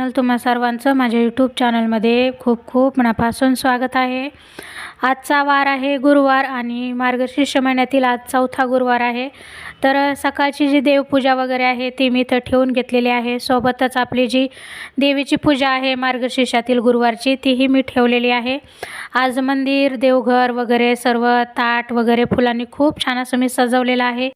Channel तुम्हा सर्वांचं माझ्या यूट्यूब चॅनलमध्ये खूप खूप मनापासून स्वागत आहे. आजचा वार आहे गुरुवार आणि मार्गशीर्ष महिन्यातील आज चौथा गुरुवार आहे. तर सकाळची जी देवपूजा वगैरे आहे ती मी इथं ठेवून घेतलेली आहे. सोबतच आपली जी देवीची पूजा आहे मार्गशीर्षातील गुरुवारची तीही मी ठेवलेली आहे. आज मंदिर देवघर वगैरे सर्व ताट वगैरे फुलांनी खूप छान असं मी सजवलेलं आहे.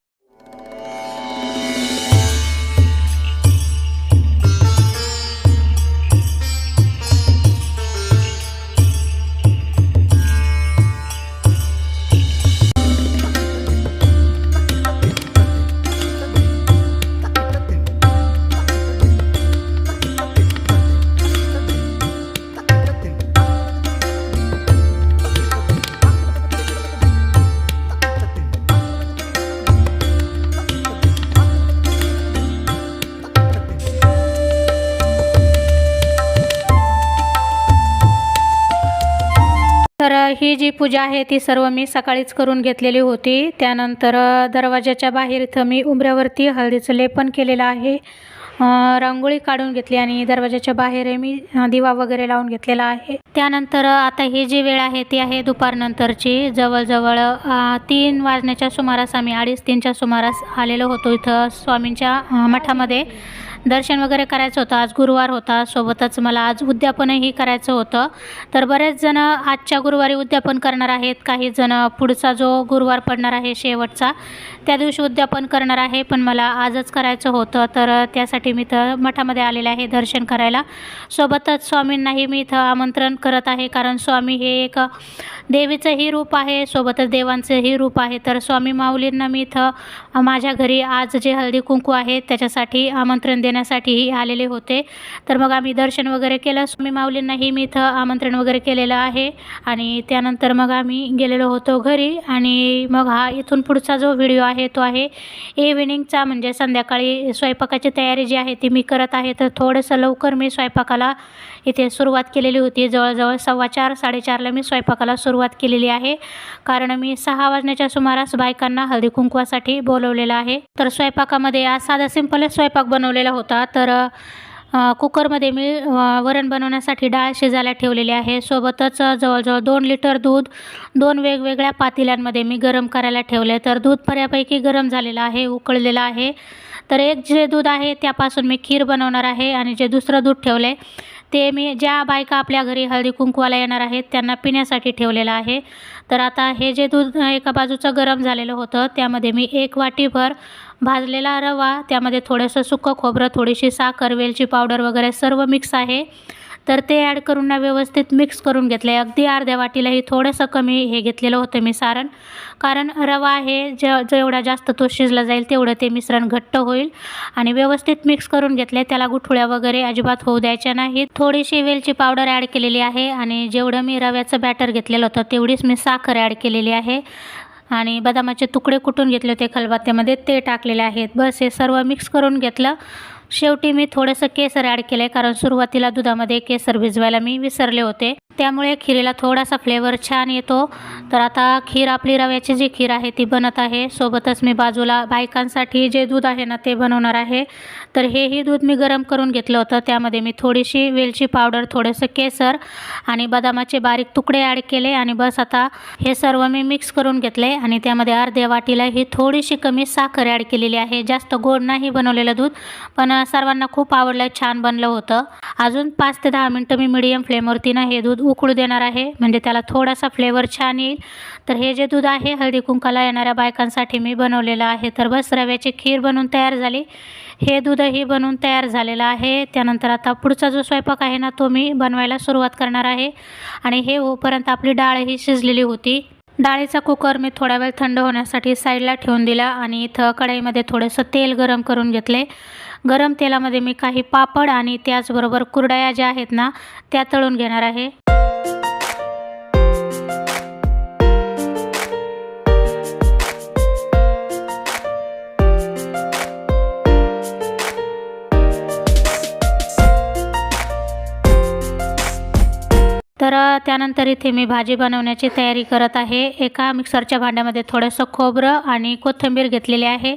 ही जी पूजा आहे ती सर्व मी सकाळीच करून घेतलेली होती. त्यानंतर दरवाजाच्या बाहेर इथं मी उंबऱ्यावरती हळदीचं लेपन केलेलं आहे. रांगोळी काढून घेतली आणि दरवाजाच्या बाहेर मी दिवा वगैरे लावून घेतलेला आहे. त्यानंतर आता ही जी वेळ आहे ती आहे दुपारनंतरची. जवळजवळ तीन वाजण्याच्या सुमारास आम्ही अडीच तीनच्या सुमारास आलेलो होतो इथं स्वामींच्या मठामध्ये. दर्शन वगैरे करायचं होतं. आज गुरुवार होता. सोबतच मला आज उद्यापनही करायचं होतं. तर बरेच जण आजच्या गुरुवारी उद्यापन करणार आहेत. काही जण पुढचा जो गुरुवार पडणार आहे शेवटचा त्या दिवशी उद्यापन करणार आहे. पण मला आजच करायचं होतं. तर त्यासाठी मी इथं मठामध्ये आलेले आहे दर्शन करायला. सोबतच स्वामींनाही मी इथं आमंत्रण करत आहे. कारण स्वामी हे एक देवीचंही रूप आहे. सोबतच देवांचंही रूप आहे. तर स्वामी माऊलींना मी इथं माझ्या घरी आज जे हळदी कुंकू आहे त्याच्यासाठी आमंत्रण देण्यासाठीही आलेले होते. तर मग आम्ही दर्शन वगैरे केलं. स्वामी माऊलींनाही मी इथं आमंत्रण वगैरे केलेलं आहे. आणि त्यानंतर मग आम्ही गेलेलो होतो घरी. आणि मग हा इथून पुढचा जो व्हिडिओ आहे तो आहे इव्हिनिंगचा म्हणजे संध्याकाळी स्वयंपाकाची तयारी जी आहे ती मी करत आहे. तर थोडंसं लवकर मी स्वयंपाकाला इथे सुरुवात केलेली होती. जवळजवळ सव्वा चार साडेचारला मी स्वयंपाकाला सुरुवात केलेली आहे. कारण मी सहा वाजण्याच्या सुमारास बायकांना हळदी कुंकवासाठी बोलवलेलं आहे. तर स्वयंपाकामध्ये आज साधा सिंपलच स्वयंपाक बनवलेला होता. तर कुकरमध्ये मी वरण बनवण्यासाठी डाळ शिजायला ठेवलेली आहे. सोबतच जवळजवळ दोन लिटर दूध दोन वेगवेगळ्या पातेल्यांमध्ये मी गरम करायला ठेवले तर दूध बऱ्यापैकी गरम झालेलं आहे उकळलेलं आहे. तर एक जे दूध आहे त्यापासून मी खीर बनवणार आहे आणि जे दुसरं दूध ठेवलं आहे ते मी ज्या बायका आपल्या घरी हळदी कुंकवाला येणार आहेत त्यांना पिण्यासाठी ठेवलेलं आहे. तर आता हे जे दूध एका बाजूचं गरम झालेलं होतं त्यामध्ये मी एक वाटीभर भाजलेला रवा त्यामध्ये थोडंसं सुकं खोबरं थोडीशी साखर वेलची पावडर वगैरे सर्व मिक्स आहे. तर ते ॲड करून ना व्यवस्थित मिक्स करून घेतलं. आहे अगदी अर्ध्या वाटीलाही थोडंसं कमी हे घेतलेलं होतं मी सारण. कारण रवा आहे ज जेवढा जास्त तो शिजला जाईल तेवढं ते मिश्रण घट्ट होईल. आणि व्यवस्थित मिक्स करून घेतले. त्याला गुठळ्या वगैरे अजिबात होऊ द्यायच्या नाहीत. थोडीशी वेलची पावडर ॲड केलेली आहे. आणि जेवढं मी रव्याचं बॅटर घेतलेलं होतं तेवढीच मी साखर ॲड केलेली आहे. आणि बदामाचे तुकडे कुटून घेतले होते खलबत्त्यामध्ये ते टाकलेले आहेत. बस हे सर्व मिक्स करून घेतलं. शेवटी मी थोडंसं केसर ॲड केलं आहे कारण सुरुवातीला दुधामध्ये केसर भिजवायला मी विसरले होते. त्यामुळे खिरीला थोडासा फ्लेवर छान येतो. तर आता खीर आपली रव्याची जी खीर आहे ती बनत आहे. सोबतच मी बाजूला बायकांसाठी जे दूध आहे ना ते बनवणार आहे. तर हेही दूध मी गरम करून घेतलं होतं. त्यामध्ये मी थोडीशी वेलची पावडर थोडंसं केसर आणि बदामाचे बारीक तुकडे ॲड केले आणि बस आता हे सर्व मी मिक्स करून घेतले आणि त्यामध्ये अर्ध्या वाटीला ही थोडीशी कमी साखर ॲड केलेली आहे. जास्त गोड नाही बनवलेलं दूध पण सर्वांना खूप आवडलं छान बनलं होतं. अजून पाच ते दहा मिनटं मी मिडियम फ्लेमवरती ना हे दूध उकळू देणार आहे. म्हणजे त्याला थोडासा फ्लेवर छान येईल. तर हे जे दूध आहे हळदी कुंकाला येणाऱ्या बायकांसाठी मी बनवलेलं आहे. तर बस रव्याची खीर बनवून तयार झाली. हे दूधही बनवून तयार झालेलं आहे. त्यानंतर आता पुढचा जो स्वयंपाक आहे ना तो मी बनवायला सुरुवात करणार आहे. आणि हे होपर्यंत आपली डाळही शिजलेली होती. डाळीचा कुकर मी थोडा वेळ थंड होण्यासाठी साईडला ठेवून दिला आणि इथं कढईमध्ये थोडंसं तेल गरम करून घेतले. गरम तेलामध्ये मी काही पापड आणि त्याचबरोबर कुरडया ज्या आहेत ना त्या तळून घेणार आहे. तर त्यानंतर इथे मी भाजी बनवण्याची तयारी करत आहे. एका मिक्सरच्या भांड्यामध्ये थोडंसं खोबरं आणि कोथिंबीर घेतलेली आहे.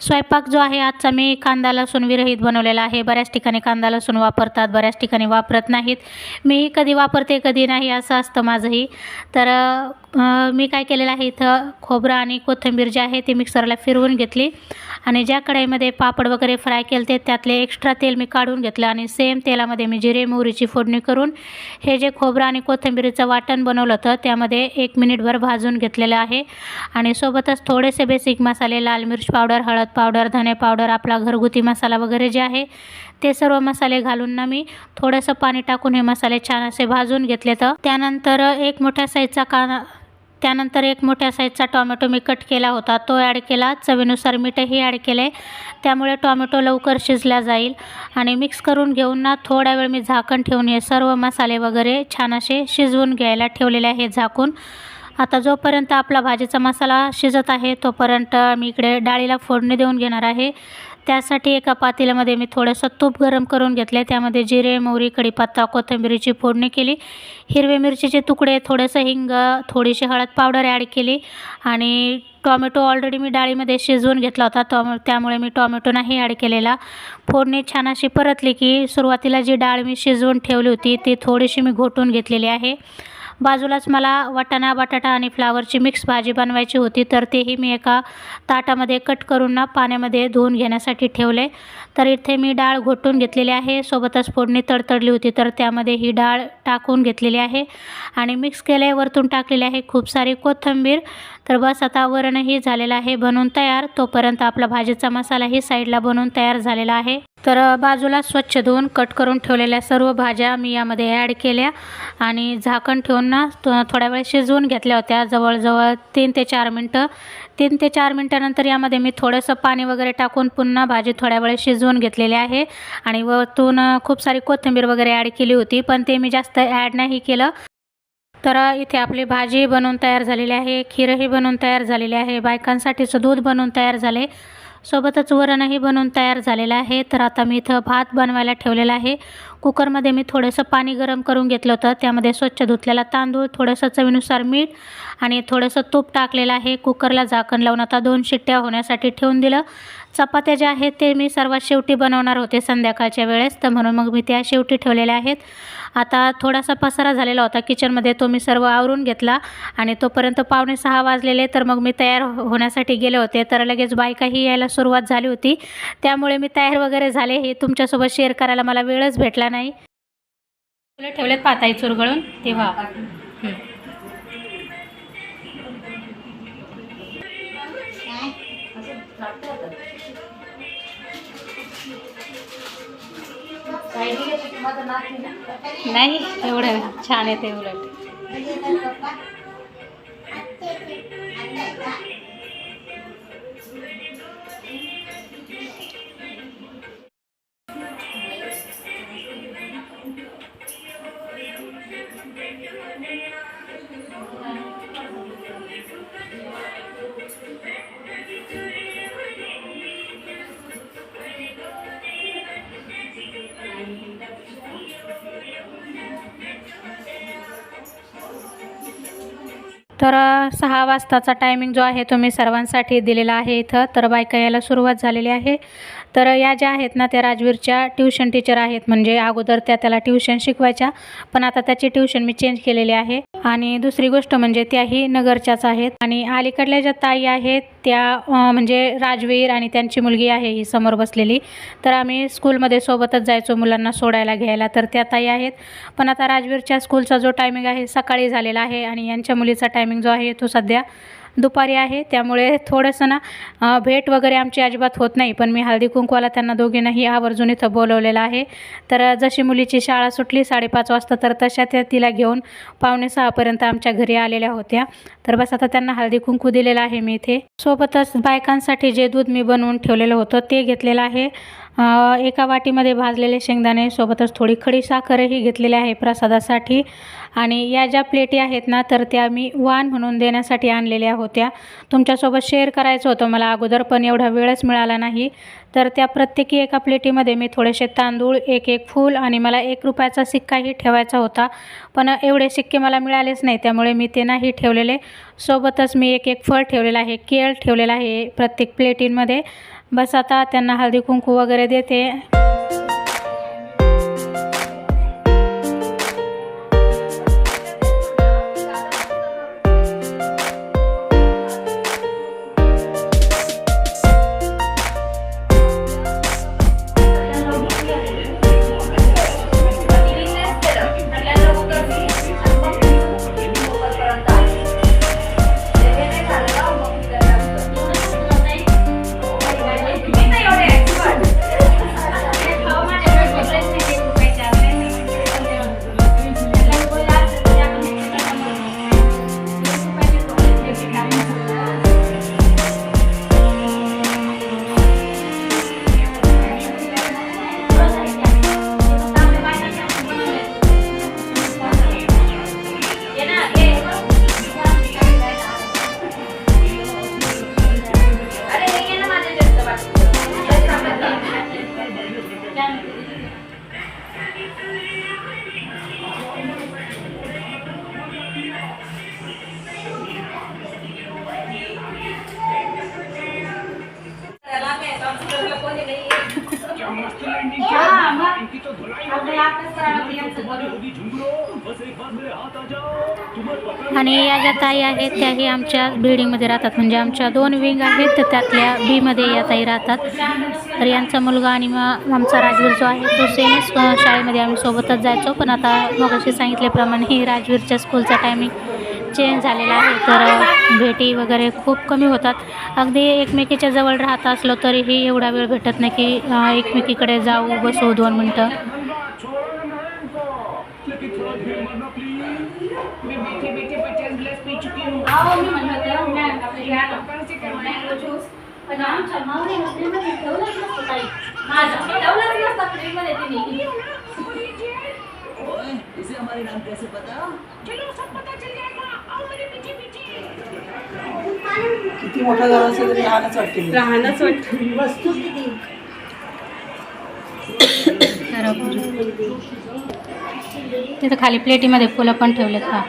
स्वयंपाक जो आहे आजचा मी कांदा लसूण विरहित बनवलेला आहे. बऱ्याच ठिकाणी कांदा लसूण वापरतात बऱ्याच ठिकाणी वापरत नाहीत. मी कधी वापरते कधी नाही असं असतं माझंही. तर मी काय केलेलं आहे इथं खोबरं आणि कोथिंबीर जे आहे ती मिक्सरला फिरवून घेतली. आणि ज्या कढईमध्ये पापड वगैरे फ्राय केले ते त्यातले एक्स्ट्रा तेल मी काढून घेतलं आणि सेम तेलामध्ये मी जिरे मोहरीची फोडणी करून हे जे खोबरं आणि कोथिंबीरीचं वाटण बनवलं होतं. त्यामध्ये एक मिनिटभर भाजून घेतलेलं आहे. आणि सोबतच थोडेसे बेसिक मसाले लाल मिरच पावडर हळद पावडर धने पावडर आपला घरगुती मसाला वगैरे जे आहे ते सर्व मसाले घालून ना मी थोडंसं पाणी टाकून हे मसाले छान असे भाजून घेतले तर त्यानंतर एक मोठ्या साईजचा कांदा त्यानंतर एक मोठ्या साईजचा टॉमॅटो मी कट केला होता. तो ॲड केला. चवीनुसार मीठही ॲड केले. त्यामुळे टॉमॅटो लवकर शिजला जाईल. आणि मिक्स करून घेऊन ना थोडा वेळ मी झाकण ठेवून हे सर्व मसाले वगैरे छान असे शिजवून घ्यायला ठेवलेले आहे झाकून. आता जोपर्यंत आपला भाजीचा मसाला शिजत आहे तोपर्यंत मी इकडे डाळीला फोडणी देऊन घेणार आहे. त्यासाठी एका पातेल्यामध्ये मी थोडंसं तूप गरम करून घेतले त्यामध्ये जिरे मोहरी कढीपत्ता कोथिंबिरीची फोडणी केली. हिरवे मिरचीचे तुकडे थोडंसं हिंग थोडीशी हळद पावडर ॲड केली. आणि टॉमॅटो ऑलरेडी मी डाळीमध्ये शिजवून घेतला होता. टॉमॅ त्यामुळे मी टॉमॅटो नाही ॲड केलेला. फोडणी छान अशी परतली की सुरुवातीला जी डाळ मी शिजवून ठेवली होती ती थोडीशी मी घोटून घेतलेली आहे. बाजूलाच मला वाटाणा बटाटा आणि फ्लावरची मिक्स भाजी बनवायची होती तर तेही मी एका ताटामध्ये कट करून ना पाण्यामध्ये धुवून घेण्यासाठी ठेवले. तर इथे मी डाळ घोटून घेतलेली आहे. सोबतच फोडणी तडतडली होती तर त्यामध्ये ही डाळ टाकून घेतलेली आहे. आणि मिक्स केल्यावरतून वरतून टाकलेली आहे खूप सारी कोथिंबीर. तर बस आता वरणही झालेलं आहे बनवून तयार. तोपर्यंत आपला भाजीचा मसालाही साईडला बनवून तयार झालेला आहे. तर बाजूला स्वच्छ धुवून कट करून ठेवलेल्या सर्व भाज्या मी यामध्ये ॲड केल्या आणि झाकण ठेवून ना थोड्या वेळ शिजवून घेतल्या होत्या. जवळजवळ तीन ते चार मिनटं. तीन ते चार मिनटानंतर यामध्ये मी थोडंसं पाणी वगैरे टाकून पुन्हा भाजी थोड्या वेळ शिजवून घेतलेली आहे. आणि वरतून खूप सारी कोथिंबीर वगैरे ॲड केली होती पण ते मी जास्त ॲड नाही केलं. तर इथे आपली भाजी बनवून तयार झालेली आहे खीरही बनवून तयार झालेली आहे बायकांसाठीचं दूध बनवून तयार झाले. सोबतच वरणही बनवून तयार झालेलं आहे. तर आता मी इथं भात बनवायला ठेवलेला आहे. कुकरमध्ये मी थोडंसं पाणी गरम करून घेतलं होतं. त्यामध्ये स्वच्छ धुतलेला तांदूळ थोडंसं चवीनुसार मीठ आणि थोडंसं तूप टाकलेलं आहे. कुकरला झाकण लावून आता दोन शिट्ट्या होण्यासाठी ठेवून दिलं. चपात्या ज्या आहेत ते मी सर्वात शेवटी बनवणार होते संध्याकाळच्या वेळेस. तर म्हणून मग मी त्या शेवटी ठेवलेल्या आहेत. आता थोडासा पसारा झालेला होता किचनमध्ये तो मी सर्व आवरून घेतला आणि तोपर्यंत पावणे सहा वाजलेले. तर मग मी तयार हो- होण्यासाठी गेले होते. तर लगेच बायकाही यायला सुरुवात झाली होती. त्यामुळे मी तयार वगैरे झाले. हे तुमच्यासोबत शेअर करायला मला वेळच भेटला नाही. ठेवलेत पाताई चुरगळून. तेव्हा. नाही एवढं छान येते उलट. तर सहा वाजताचा टायमिंग जो आहे तो मी सर्वांसाठी दिलेला आहे इथं. तर बायका यायला सुरुवात झालेली आहे. तर या ज्या आहेत ना त्या राजवीरच्या ट्युशन टीचर आहेत. म्हणजे अगोदर त्या त्याला ट्युशन शिकवायच्या. पण आता त्याची ट्युशन मी चेंज केलेली आहे. आणि दुसरी गोष्ट म्हणजे त्याही नगरच्याच आहेत. आणि अलीकडल्या ज्या ताई आहेत त्या म्हणजे राजवीर आणि त्यांची मुलगी आहे ही समोर बसलेली. तर आम्ही स्कूलमध्ये सोबतच जायचो मुलांना सोडायला घ्यायला. तर त्या ताई आहेत. पण आता राजवीरच्या स्कूलचा जो टायमिंग आहे सकाळी झालेला आहे आणि यांच्या मुलीचा टायमिंग जो आहे तो सध्या दुपारी आहे. त्यामुळे थोडंसं ना भेट वगैरे आमची अजिबात होत नाही. पण मी हळदी कुंकवाला त्यांना दोघींनाही आवर्जून इथं बोलवलेलं आहे. तर जशी मुलीची शाळा सुटली साडेपाच वाजता तर तशा त्या तिला घेऊन पावणे सहापर्यंत आमच्या घरी आलेल्या होत्या. तर बस आता त्यांना हळदी कुंकू दिलेलं आहे मी इथे. सोबतच बायकांसाठी जे दूध मी बनवून ठेवलेलं होतं ते घेतलेलं आहे. एका वाटीमध्ये भाजलेले शेंगदाणे सोबतच थोडी खडी साखरही घेतलेली आहे प्रसादासाठी. आणि या ज्या प्लेटी आहेत ना तर त्या मी वाण म्हणून देण्यासाठी आणलेल्या होत्या. तुमच्यासोबत शेअर करायचं होतं मला अगोदर पण एवढा वेळच मिळाला नाही. तर त्या प्रत्येकी एका प्लेटीमध्ये मी थोडेसे तांदूळ एक एक फूल आणि मला एक रुपयाचा सिक्काही ठेवायचा होता. पण एवढे सिक्के मला मिळालेच नाही त्यामुळे मी ते नाही ठेवलेले. सोबतच मी एक एक फळ ठेवलेलं आहे केळ ठेवलेलं आहे प्रत्येक प्लेटींमध्ये. बस आता त्यांना हळदी कुंकू वगैरे देते. आणि या ज्या ताई आहेत त्याही आमच्या बिल्डिंगमध्ये राहतात. म्हणजे आमच्या दोन विंग आहेत तर त्यातल्या बीमध्ये या ताई राहतात. तर यांचा मुलगा आणि मग आमचा राजवीर जो आहे तो सेमच शाळेमध्ये आम्ही सोबतच जायचो. पण आता मगाशी सांगितल्याप्रमाणे राजवीरच्या स्कूलचा टायमिंग चेंज झालेला आहे. तर भेटी वगैरे खूप कमी होतात. अगदी एकमेकीच्या जवळ राहत असलो तरीही एवढा वेळ भेटत नाही की एकमेकीकडे जाऊ बसू दोन मिनटं. लेकिन थोड़ा फिर मरना प्लीज़ मैं बैठे बैठे पचास ग्लास पी चुकी हूँ। आओ मैं मन बताया हूँ मैं अपने यार अपन से करवाया जूस बदाम चमाऊ ने अपने में ठेवला ग्लास बताई माजा ठेवला ग्लास तक फ्री में देती नहीं। ओए इसे हमारे नाम कैसे पता? चलो सब पता चल जाएगा। आओ मेरे पीछे पीछे। किती मोठा झाला असेल तरी राहणंच वाटते राहणंच वाटते वस्तू किती खराब तिथं खाली प्लेटीमध्ये फुलं पण ठेवलेत का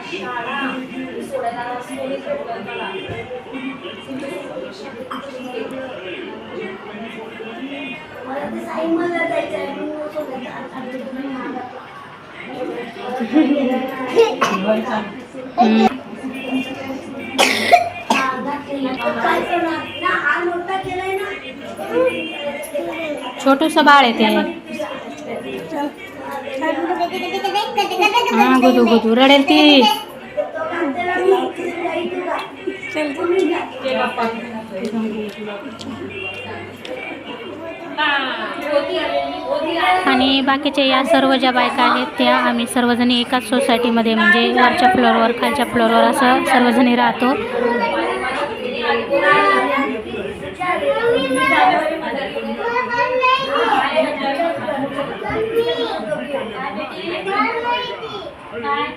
छोटूसं बाळ आहे ते. हा गुदू गुदू रडेल ती आणि बाकीच्या या सर्व ज्या बायका आहेत त्या आम्ही सर्वजणी एकाच सोसायटीमध्ये म्हणजे वरच्या फ्लोअरवर खालच्या फ्लोअरवर असं सर्वजणी राहतो. है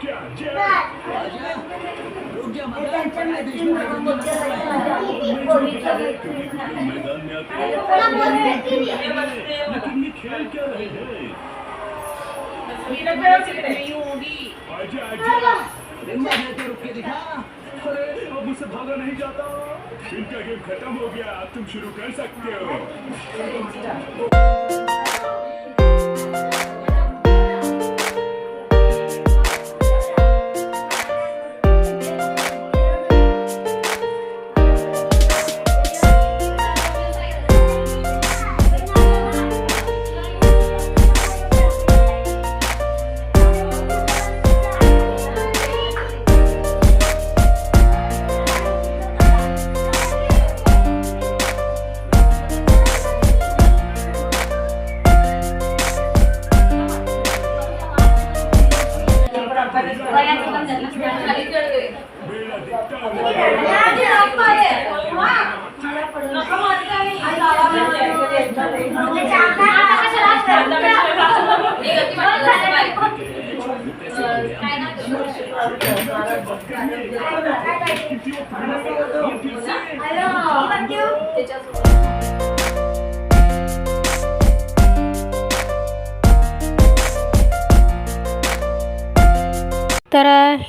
तो भागा नहीं जाता इनका गेम खत्म हो गया। अब तुम शुरू कर सकते हो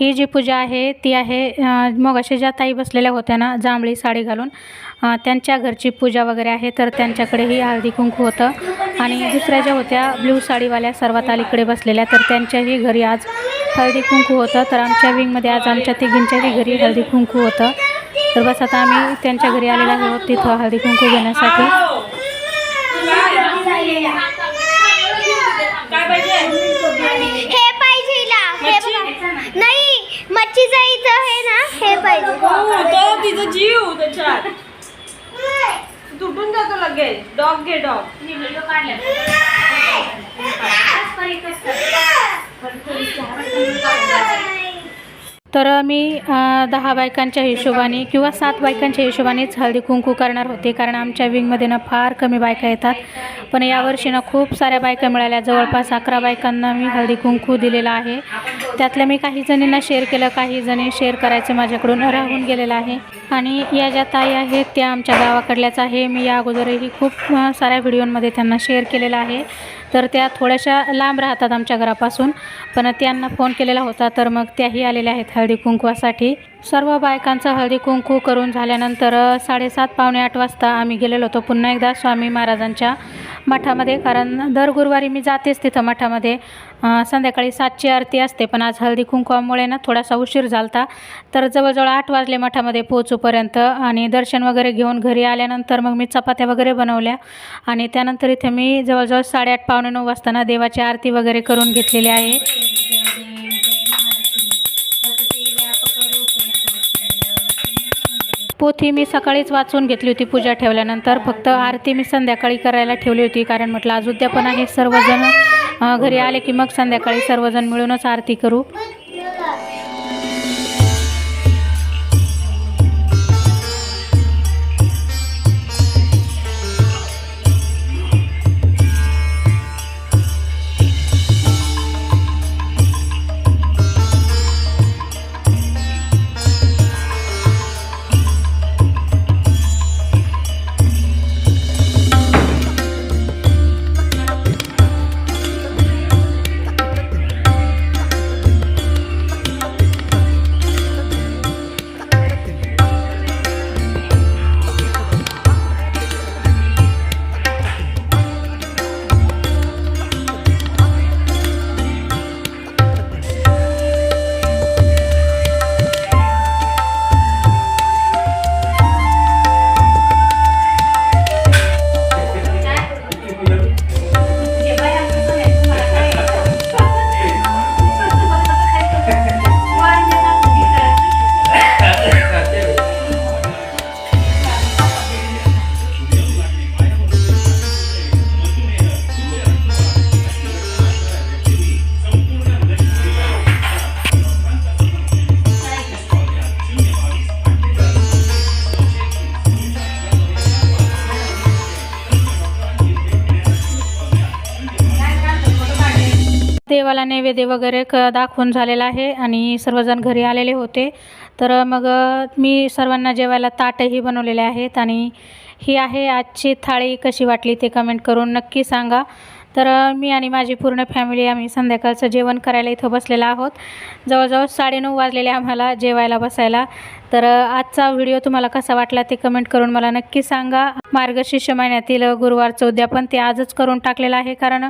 ही जी पूजा आहे ती आहे मगाशी ज्या ताई बसलेल्या होत्या ना जांभळी साडी घालून त्यांच्या घरची पूजा वगैरे आहे तर त्यांच्याकडेही हळदी कुंकू होतं. आणि दुसऱ्या ज्या होत्या ब्ल्यू साडीवाल्या सर्वात अलीकडे बसलेल्या तर त्यांच्याही घरी आज हळदी कुंकू होतं. तर आमच्या विंगमध्ये आज आमच्या तिघींच्याही घरी हळदी कुंकू होतं. तर बस आता आम्ही त्यांच्या घरी आलेलो आहोत तिथं हळदी कुंकू घेण्यासाठी हे पाहिजे हिला. हे बघा. नाही मच्छीचं इथं हे ना हे पाहिजे तो तिचा जीव त्याच्यात तुटून जातो लगेच डॉग घे डॉग तर मी दहा बायकांच्या हिशोबाने किंवा सात बायकांच्या हिशोबानेच हळदी कुंकू करणार होते. कारण आमच्या विंगमध्ये ना फार कमी बायका येतात. पण यावर्षी ना खूप साऱ्या बायका मिळाल्या. जवळपास अकरा बायकांना मी हळदी कुंकू दिलेला आहे. त्यातल्या मी काही जणींना शेअर केलं काही जणी शेअर करायचं माझ्याकडून राहून गेलेलं आहे. आणि या ज्या ताई आहेत त्या आमच्या गावाकडल्याच आहे. मी या अगोदरही खूप साऱ्या व्हिडिओमध्ये त्यांना शेअर केलेलं आहे. तर त्या थोड्याशा लांब राहतात आमच्या घरापासून पण त्यांना फोन केलेला होता तर मग त्याही आलेल्या आहेत हळदी कुंकवासाठी. सर्व बायकांचा हळदी कुंकू करून झाल्यानंतर साडेसात पावणे आठ वाजता आम्ही गेलेलो होतो पुन्हा एकदा स्वामी महाराजांच्या मठामध्ये कारण दर गुरुवारी मी जातेच तिथं मठामध्ये. संध्याकाळी सातची आरती असते पण आज हळदी कुंकवामुळे ना थोडासा उशीर झालता. तर जवळजवळ आठ वाजले मठामध्ये पोहोचूपर्यंत आणि दर्शन वगैरे घेऊन घरी आल्यानंतर मग मी चपात्या वगैरे बनवल्या. आणि त्यानंतर इथे मी जवळजवळ साडेआठ पावणे नऊ वाजता ना देवाची आरती वगैरे करून घेतलेली आहे. पोथी मी सकाळीच वाचून घेतली होती पूजा ठेवल्यानंतर. फक्त आरती मी संध्याकाळी करायला ठेवली होती कारण म्हटलं आज उद्यापन आहे सर्वजण घरी आले की मग संध्याकाळी सर्वजण मिळूनच आरती करू. देवाला नैवेद्य वगैरे क दाखवून झालेला आहे आणि सर्वजण घरी आलेले होते. तर मग मी सर्वांना जेवायला ताटही बनवलेले आहेत आणि ही आहे आजची थाळी. कशी वाटली ते कमेंट करून नक्की सांगा. तर मी आणि माझी पूर्ण फॅमिली आम्ही संध्याकाळचं जेवण करायला इथं बसलेलो आहोत. जवळजवळ साडेनऊ वाजलेले आम्हाला जेवायला बसायला. तर आजचा व्हिडिओ तुम्हाला कसा वाटला ते कमेंट करून मला नक्की सांगा. मार्गशीर्ष महिन्यातील गुरुवारचं उद्यापन ते आजच करून टाकलेलं आहे कारण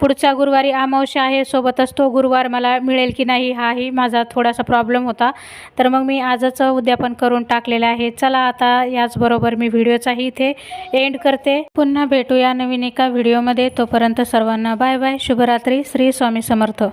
पुढच्या गुरुवारी अमावस्या आहे सोबतच तो गुरुवार मला मिळेल की नाही हाही माझा थोडासा प्रॉब्लेम होता. तर मग मी आजच उद्यापन करून टाकलेलं आहे. चला आता याचबरोबर मी व्हिडिओचाही इथे एंड करते. पुन्हा भेटूया नवीन एका व्हिडिओमध्ये. तोपर्यंत सर्वांना बाय बाय. शुभरात्री. श्री स्वामी समर्थ.